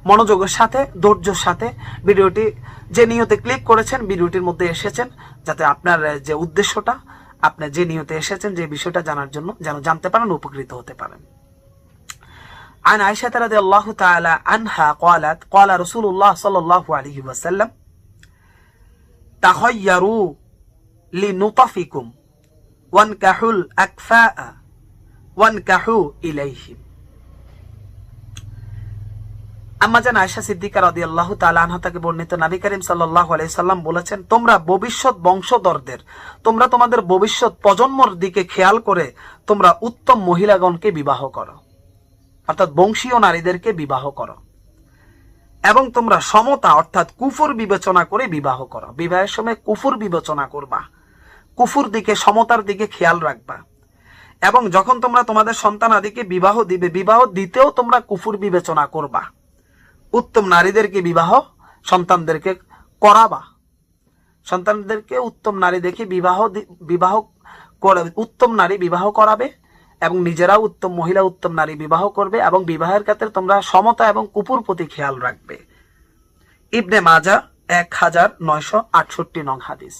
মনোযোগের সাথে ধৈর্যের সাথে ভিডিওটি যে নিয়তে ক্লিক করেছেন ভিডিওটির মধ্যে এসেছেন যাতে আপনার যে উদ্দেশ্যটা আপনি যে নিয়তে এসেছেন যে বিষয়টা জানার জন্য যেন জানতে পারেন উপকৃত হতে পারেন عن عائشة رضي الله تعالى عنها قالت قال رسول الله صلى الله عليه وسلم تخيروا لنطفكم وانكحوا الأكفاء وانكحوا إليهم আম্মা জান আয়সা সিদ্দিকা রাদি আল্লাহ আনহা তাকে বর্ণিত নবী করিম সাল্লাহ সাল্লাম বলেছেন, তোমরা ভবিষ্যৎ বংশধরদের, তোমরা তোমাদের ভবিষ্যৎ প্রজন্মর দিকে খেয়াল করে তোমরা উত্তম মহিলাগণকে বিবাহ করো, অর্থাৎ বংশীয় নারীদেরকে বিবাহ করো, এবং তোমরা সমতা, অর্থাৎ কুফুর বিবেচনা করে বিবাহ করো। বিবাহের সময় কুফুর বিবেচনা করবা, কুফুর দিকে, সমতার দিকে খেয়াল রাখবা, এবং যখন তোমরা তোমাদের সন্তান আদিকে বিবাহ দিবে, বিবাহ দিতেও তোমরা কুফুর বিবেচনা করবা। উত্তম নারীদেরকে বিবাহ, সন্তানদেরকে করাবা। সন্তানদেরকে উত্তম নারী দেখে বিবাহ বিবাহ উত্তম নারী বিবাহ করাবে এবং নিজেরাও উত্তম, মহিলা উত্তম নারী বিবাহ করবে এবং বিবাহের ক্ষেত্রে তোমরা সমতা এবং কুপুর প্রতি খেয়াল রাখবে। ইবনে মাজা এক হাজার নয়শো আটষট্টি নং হাদিস।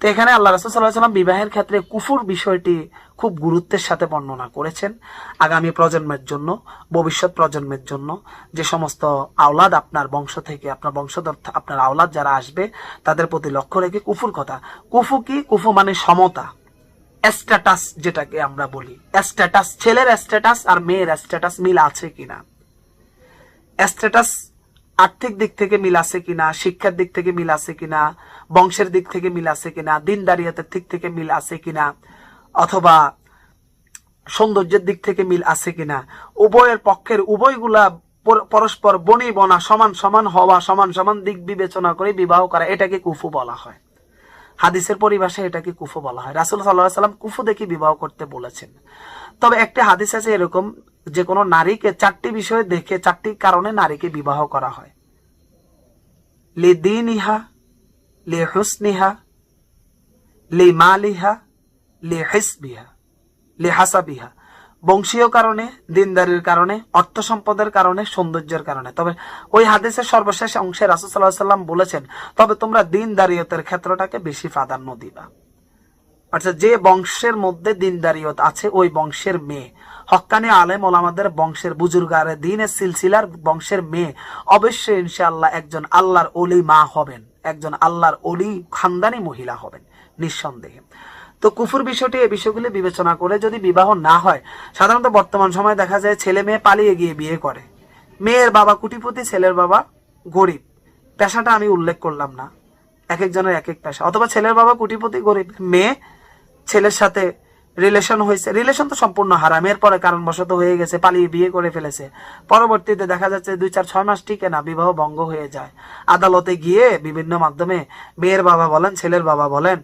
তো এখানে আল্লাহ রসুল সাল্লাহ সাল্লাম বিবাহের ক্ষেত্রে কুফুর বিষয়টি খুব গুরুত্বের সাথে বর্ণনা করেছেন আগামী প্রজন্মের জন্য, ভবিষ্যৎ প্রজন্মের জন্য। যে সমস্ত আওলাদ আপনার বংশ থেকে, আপনার বংশধর আপনার আওলাদ যারা আসবে, তাদের প্রতি লক্ষ্য রেখে কুফুর কথা। কুফু কি? কুফু মানে সমতা। স্ট্যাটাস যেটাকে আমরা বলি। স্ট্যাটাস, ছেলের স্ট্যাটাস আর মেয়ের স্ট্যাটাস মিল আছে কিনা? স্ট্যাটাস আর্থিক দিক থেকে মিল আছে কিনা, শিক্ষার দিক থেকে মিল আছে কিনা, বংশের দিক থেকে মিল আছে কিনা, দিনদারিয়াতের দিক থেকে মিল আছে কিনা, অথবা সৌন্দর্যের দিক থেকে মিল আছে কিনা। উভয়ের পক্ষের উভয়গুলা পরস্পর বনি বনা, সমান সমান হওয়া, সমান সমান দিক বিবেচনা করে বিবাহ করা, এটাকে কুফু বলা হয়। হাদিসের পরিভাষায় এটাকে কুফু বলা হয়। রাসুল সাল্লাহ সাল্লাম কুফু দেখে বিবাহ করতে বলেছেন। তবে একটি হাদিস আছে এরকম, যে কোনো নারীকে চারটি বিষয় দেখে, চারটি কারণে নারীকে বিবাহ করা হয়। লি لحسنها, لمالها, لحسبها লি মালিহা লি লে হাসাবিহা বংশীয় কারণে, দিনদারির কারণে অর্থ সম্পদের কারণে, সৌন্দর্যের কারণে। তবে ওই হাদিসের সর্বশেষ অংশে রাসুসাল্লাহ সাল্লাম বলেছেন, তবে তোমরা দিনদারিয়তের ক্ষেত্রটাকে বেশি প্রাধান্য দিবা। অর্থাৎ যে বংশের মধ্যে দিনদারিয়ত আছে, ওই বংশের মেয়ে। হক্কানি আলেম ওলামাদের বংশের বুজুর্গারে দিনের সিলসিলার বংশের মেয়ে। অবশ্যই ইনশাআল্লাহ একজন আল্লাহর অলি মা হবেন, একজন আল্লাহর অলি খানদানি মহিলা হবেন, নিঃসন্দেহে। তো কুফুর বিষয়টি এই বিষয়গুলি বিবেচনা করে যদি বিবাহ না হয়, সাধারণত বর্তমান সময়ে দেখা যায় ছেলে মেয়ে পালিয়ে গিয়ে বিয়ে করে। মেয়ের বাবা কুটিপতি, ছেলের বাবা গরিব। পেশাটা আমি উল্লেখ করলাম না। এক একজনের এক এক পেশা। অথবা ছেলের বাবা কুটিপতি, গরিব। মেয়ে ছেলের সাথে রিলেশন হয়েছে। রিলেশন তো সম্পূর্ণ হারাম। এরপরে কারণবশত হয়ে গেছে, পালিয়ে বিয়ে করে ফেলেছে। পরবর্তীতে দেখা যাচ্ছে দুই চার ছয় মাস টিকে না, বিবাহ ভঙ্গ হয়ে যায়। আদালতে গিয়ে বিভিন্ন মাধ্যমে মেয়ের বাবা বলেন, ছেলের বাবা বলেন,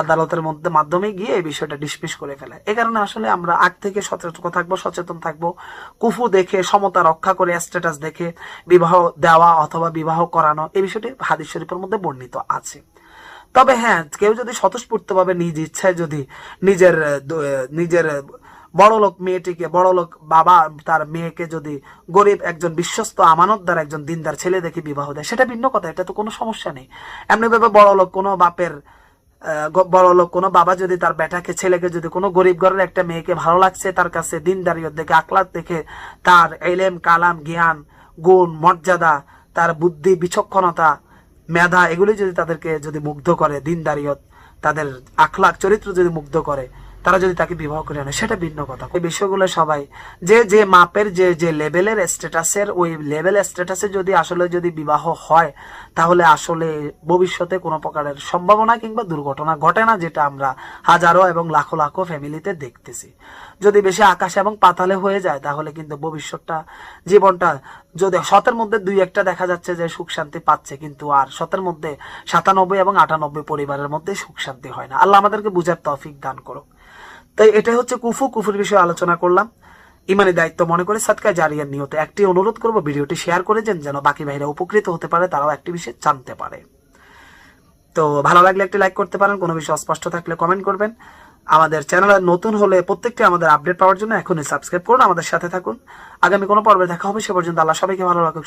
আদালতের মধ্যে মাধ্যমে গিয়ে এই বিষয়টা ডিসমিস করে ফেলে। এ কারণে আসলে আমরা আগ থেকে সচেতন থাকব সচেতন থাকব, কুফু দেখে, সমতা রক্ষা করে স্ট্যাটাস দেখে, বিবাহ দেওয়া অথবা বিবাহ করানো, এই বিষয়টি হাদিস শরীফের মধ্যে বর্ণিত আছে। তবে হ্যাঁ কেউ যদি স্বতঃস্ফূর্ত ভাবে নিজ ইচ্ছায় যদি নিজের নিজের বড় লোক মেয়েটিকে বড় লোক বাবা তার মেয়েকে যদি গরিব একজন বিশ্বস্ত আমানতদার একজন দিনদার ছেলে দেখে বিবাহ দেয় সেটা ভিন্ন কথা এটা তো কোনো সমস্যা নেই। এমনি ভাবে বড় লোক কোনো বাপের আহ, বড় লোক কোনো বাবা যদি তার বেটাকে ছেলেকে যদি কোনো গরিব ঘরের একটা মেয়েকে ভালো লাগছে তার কাছে দিনদারিয়ত দেখে আকলাত দেখে তার এলেম কালাম জ্ঞান গুণ মর্যাদা তার বুদ্ধি বিচক্ষণতা মেধা এগুলি যদি তাদেরকে যদি মুগ্ধ করে দিনদারিয়ত তাদের আখলাখ চরিত্র যদি মুগ্ধ করে তারা যদি তাকে বিবাহ করে আনে, সেটা ভিন্ন কথা। এই বিষয়গুলো সবাই, যে যে মাপের যে যে লেভেলের স্ট্যাটাসের, ওই লেভেল স্ট্যাটাসে যদি আসলে যদি বিবাহ হয়, তাহলে আসলে ভবিষ্যতে কোনো প্রকারের সম্ভাবনা কিংবা দুর্ঘটনা ঘটে না, যেটা আমরা হাজারো এবং লাখো লাখো ফ্যামিলিতে দেখতেছি। যদি বেশি আকাশ এবং পাতালে হয়ে যায়, তাহলে কিন্তু ভবিষ্যৎটা, জীবনটা যদি শতের মধ্যে দুই একটা দেখা যাচ্ছে যে সুখ শান্তি পাচ্ছে, কিন্তু আর শতের মধ্যে সাতানব্বই এবং আটানব্বই পরিবারের মধ্যে সুখ শান্তি হয় না। আল্লাহ আমাদেরকে বুঝার তৌফিক দান করুক। তাই এটা হচ্ছে কুফু। কুফুর বিষয়ে আলোচনা করলাম। ইমানি দায়িত্ব মনে করে সাদকা জারিয়ার নিয়ত একটি অনুরোধ করব, ভিডিওটি শেয়ার করে দেন, যেন বাকি ভাইরা উপকৃত হতে পারে, তারাও একটি বিষয়ে জানতে পারে। তো ভালো লাগলে একটি লাইক করতে পারেন, কোনো বিষয় অস্পষ্ট থাকলে কমেন্ট করবেন। আমাদের চ্যানেলে নতুন হলে প্রত্যেকটি আমাদের আপডেট পাওয়ার জন্য এখনই সাবস্ক্রাইব করুন, আমাদের সাথে থাকুন। আগামী কোনো পর্বে দেখা হবে, সে পর্যন্ত আল্লাহ সবাইকে ভালো রাখুক